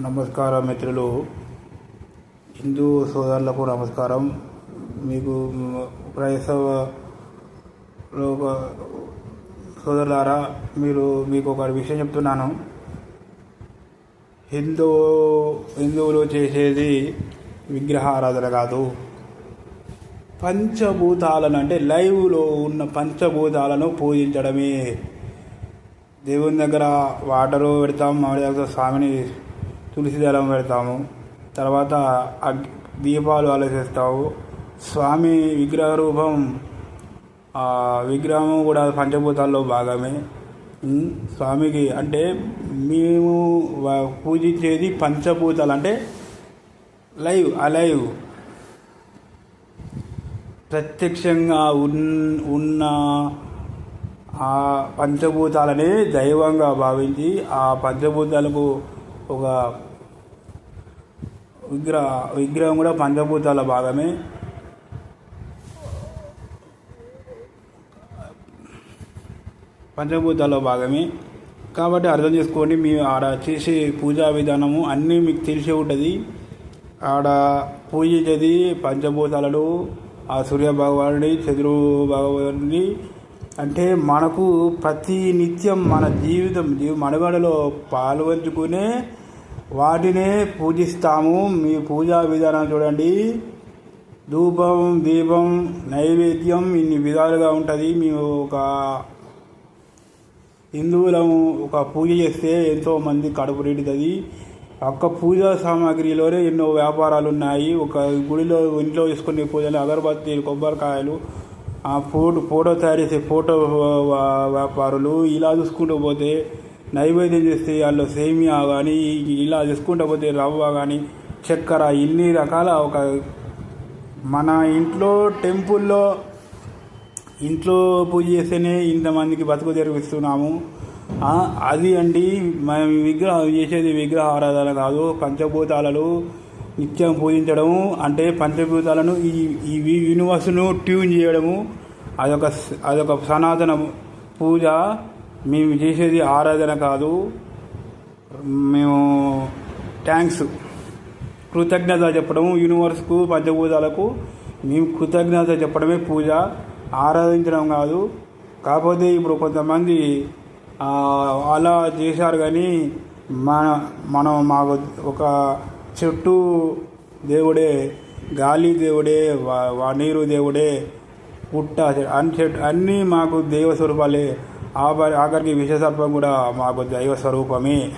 నమస్కారం మిత్రులు హిందూ సోదరులకు నమస్కారం. మీకు క్రైస్తవ లోక సోదరులారా మీరు మీకు ఒక విషయం చెప్తున్నాను. హిందూ హిందువులు చేసేది విగ్రహారాధన కాదు. పంచభూతాలను అంటే లైవ్లో ఉన్న పంచభూతాలను పూజించడమే. దేవుని దగ్గర వాటరు పెడతాం మామిడి దగ్గర స్వామిని తులసి దళం పెడతాము. తర్వాత అగ్- దీపాలు ఆలోచిస్తాము స్వామి విగ్రహ రూపం ఆ విగ్రహం కూడా పంచభూతాల్లో భాగమే. స్వామికి అంటే మేము పూజించేది పంచభూతాలు అంటే లైవ్ అలైవ్. ప్రత్యక్షంగా ఉన్ ఉన్న ఆ పంచభూతాలనే దైవంగా భావించి ఆ పంచభూతాలకు ఒక విగ్రహ విగ్రహం కూడా పంచభూతాల భాగమే. పంచభూతాల భాగమే. కాబట్టి అర్థం చేసుకోండి మీ ఆడ చేసే పూజా విధానము అన్నీ మీకు తెలిసే ఉంటుంది. ఆడ పూజించేది పంచభూతాలను ఆ సూర్య భగవానుడి చంద్రు భగవానుడి. అంటే మనకు ప్రతి నిత్యం మన జీవితం జీవ మనుగడలో పాల్పంచుకునే వాటినే పూజిస్తాము. మీ పూజా విధానం చూడండి. ధూపం దీపం నైవేద్యం ఇన్ని విధాలుగా ఉంటుంది. మేము ఒక హిందువులము ఒక పూజ చేస్తే ఎంతోమంది కడుపు నిండుతుంది. ఒక్క పూజా సామాగ్రిలోనే ఎన్నో వ్యాపారాలు ఉన్నాయి. ఒక గుడిలో ఇంట్లో చేసుకునే పూజలు అగరబత్తీలు కొబ్బరికాయలు ఆ ఫోటో ఫోటో తయారు చేసే ఫోటో వ్యాపారులు ఇలా చూసుకుంటూ పోతే నైవేద్యం చేస్తే వాళ్ళు సేమియా కానీ ఇలా చూసుకుంటూ పోతే రవ్వ కానీ చక్కెర ఇన్ని రకాల ఒక మన ఇంట్లో టెంపుల్లో ఇంట్లో పూజ చేస్తేనే ఇంతమందికి బతుకు జరిపిస్తున్నాము అది అండి మనం విగ్రహం చేసేది విగ్రహ ఆరాధన కాదు పంచభూతాలను నిత్యం పూజించడము. అంటే పంచభూతాలను ఈ ఈ యూనివర్స్ను ట్యూన్ చేయడము. అదొక అదొక సనాతన పూజ మేము చేసేది ఆరాధన కాదు. మేము థ్యాంక్స్. కృతజ్ఞత చెప్పడం యూనివర్స్కు పంచభూతాలకు మేము కృతజ్ఞత చెప్పడమే పూజ. ఆరాధించడం కాదు. కాకపోతే ఇప్పుడు కొంతమంది అలా చేశారు కానీ మన మనం మాకు ఒక చెట్టు దేవుడే గాలి దేవుడే వా- నీరు దేవుడే పుట్ట అన్ని చెట్టు అన్నీ మాకు దేవ స్వరూపాలే ఆ ఆఖరికి విషసర్పం కూడా మాకు దైవ స్వరూపమే